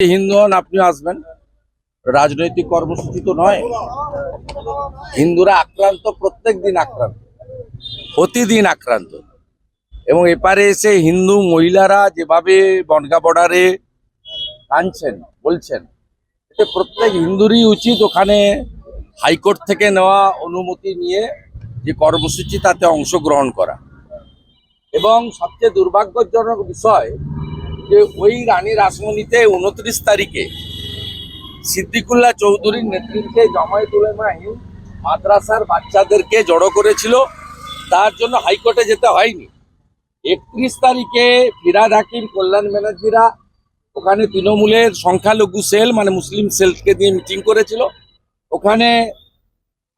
হিন্দু হন, আপনিও আসবেন। রাজনৈতিক কর্মসূচি তো নয়। হিন্দুরা আক্রান্ত, প্রত্যেক দিন আক্রান্ত। প্রতিদিন আক্রান্ত। এবং এপারে এসে হিন্দু মহিলারা যেভাবে বনগা বর্ডারে কাঁদছেন বলছেন, এতে প্রত্যেক হিন্দুরই উচিত ওখানে হাইকোর্ট থেকে নেওয়া অনুমতি নিয়ে যে কর্মসূচি তাতে অংশগ্রহণ করা। এবং সবচেয়ে দুর্ভাগ্যজনক বিষয় যে ওই রানী রাসমণিতে উনত্রিশ তারিখে সিদ্দিকুল্লাহ চৌধুরীর নেতৃত্বে জামায়াত উলেমা হিন্দ মাদ্রাসার বাচ্চাদেরকে জড়ো করেছিল। তার জন্য হাইকোর্টে যেতে হয়নি। একত্রিশ তারিখে ফিরাদ হাকিম, কল্যাণ ব্যানার্জিরা ওখানে তৃণমূলের সংখ্যালঘু সেল মানে মুসলিম সেলকে দিয়ে মিটিং করেছিল। ওখানে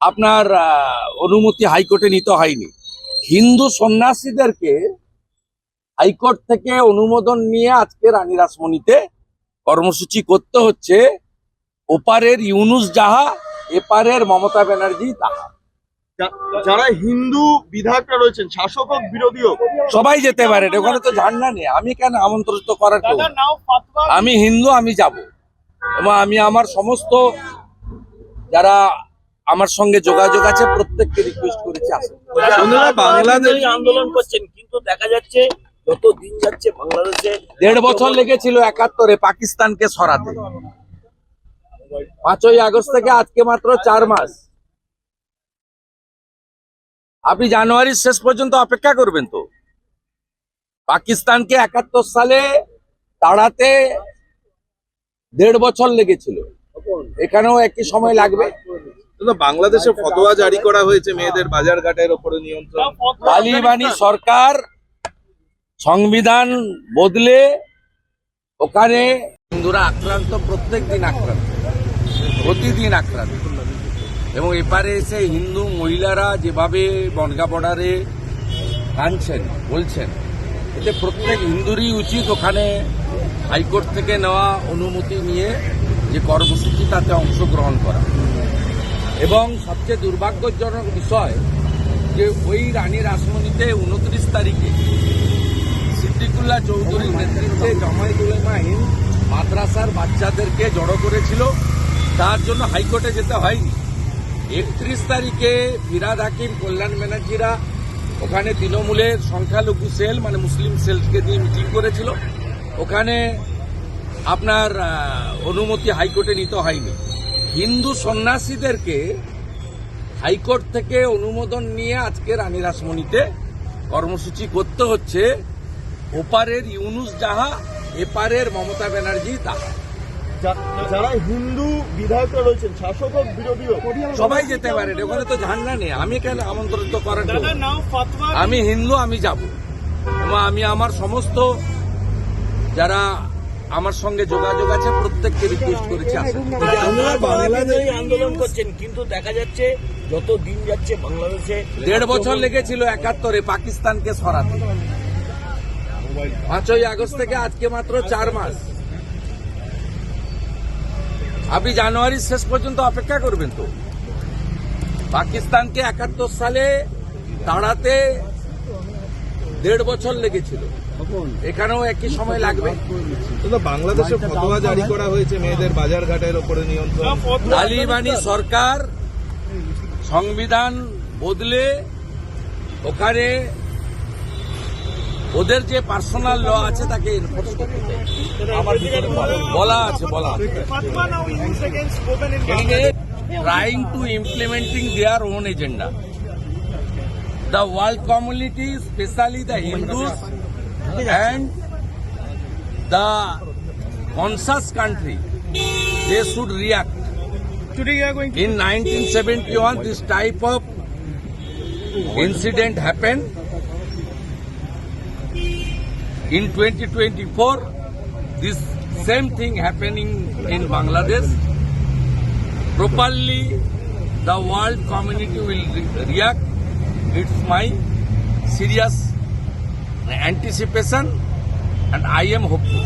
আপনার অনুমতি হাইকোর্টে নিতে হয়নি। হিন্দু সন্ন্যাসীদেরকে হাইকোর্ট থেকে অনুমোদন নিয়ে আজকে রানী রাসমণিতে কর্মসূচি করতে হচ্ছে। ওপারের ইউনুস যাহা এপারের মমতা ব্যানার্জি তাহা। যা- যারা হিন্দু বিধায়করা রয়েছেন শাসক হোক বিরোধীও সবাই যেতে পারে ওখানে তো ঝান্ডা নেই। আমি কেন আমন্ত্রিত করার আমি হিন্দু আমি যাব। এবং আমি আমার সমস্ত যারা আমার সঙ্গে যোগাযোগ আছে প্রত্যেককে রিকোয়েস্ট করেছি আসেন। বাংলাদেশ আন্দোলন করছেন কিন্তু দেখা যাচ্ছে যত দিন যাচ্ছে বাংলাদেশে দেড় বছর লেগেছিল একাত্তরে পাকিস্তানকে সরাতে। পাঁচই আগস্ট থেকে আজকে মাত্র চার মাস। আপনি জানুয়ারির শেষ পর্যন্ত অপেক্ষা করবেন তো। পাকিস্তানকে একাত্তর সালে তাড়াতে দেড় বছর লেগেছিল। এখানেও একই সময় লাগবে। কিন্তু বাংলাদেশে ফতোয়া জারি করা হয়েছে মেয়েদের বাজারঘাটের ওপরে নিয়ন্ত্রণ। তালিবানি সরকার সংবিধান বদলে ওখানে হিন্দুরা আক্রান্ত, প্রত্যেক দিন আক্রান্ত, প্রতিদিন আক্রান্ত। এবং এপারে এসে হিন্দু মহিলারা যেভাবে বনগা বর্ডারে কাঁদছেন বলছেন, এতে প্রত্যেক হিন্দুরই উচিত ওখানে হাইকোর্ট থেকে নেওয়া অনুমতি নিয়ে যে কর্মসূচি তাতে অংশগ্রহণ করা। এবং সবচেয়ে দুর্ভাগ্যজনক বিষয় যে ওই রানী রাসমণিতে উনত্রিশ তারিখে সিদ্দিকুল্লাহ চৌধুরীর নেতৃত্বে জামায়াত উলেমা হিন্দ মাদ্রাসার বাচ্চাদেরকে জড়ো করেছিল। তার জন্য হাইকোর্টে যেতে হয়নি। একত্রিশ তারিখে ফিরাদ হাকিম, কল্যাণ ব্যানার্জিরা ওখানে তৃণমূলের সংখ্যালঘু সেল মানে মুসলিম সেলকে দিয়ে মিটিং করেছিল। ওখানে আপনার অনুমতি হাইকোর্টে নিতে হয়নি। হিন্দু সন্ন্যাসীদেরকে হাইকোর্ট থেকে অনুমোদন নিয়ে আজকে রানী রাসমণিতে কর্মসূচি করতে হচ্ছে। ওপারের ইউনুস যাহা এপারের মমতা ব্যানার্জি তাহা। যারা হিন্দু বিধায়করা রয়েছেন শাসক হোক বিরোধীও সবাই যেতে পারে ওখানে তো ঝান্ডা নেই আমি কেন আমন্ত্রিত নেই। আমি হিন্দু আমি যাব। এবং আমি আমার সমস্ত যারা আমার সঙ্গে যোগাযোগ আছে প্রত্যেককে রিকোয়েস্ট করেছি আসেন আপনারা বাংলাদেশ আন্দোলন করছেন কিন্তু দেখা যাচ্ছে যত দিন যাচ্ছে বাংলাদেশে দেড় বছর লেগেছিল একাত্তরে পাকিস্তানকে সরাতে। পাঁচই আগস্ট থেকে আজকে মাত্র চার মাস। আপনি জানুয়ারির শেষ পর্যন্ত অপেক্ষা করবেন তো। পাকিস্তানকে একাত্তর সালে তাড়াতে দেড় বছর লেগেছিল। এখানেও একই সময় লাগবে। বাংলাদেশে ফতোয়া জারি করা হয়েছে মেয়েদের বাজারঘাটের ওপরে নিয়ন্ত্রণ। তালিবানি সরকার সংবিধান বদলে ওখানে ওদের যে পার্সোনাল ল আছে তাকে বলা আছে, বলা trying to implementing their own agenda the world community specially the Hindus and the conscious country they should react in nineteen seventy one this type of incident happened In 2024, this same thing happening in Bangladesh. Properly, the world community will re- react. It's my serious anticipation, and I am hoping.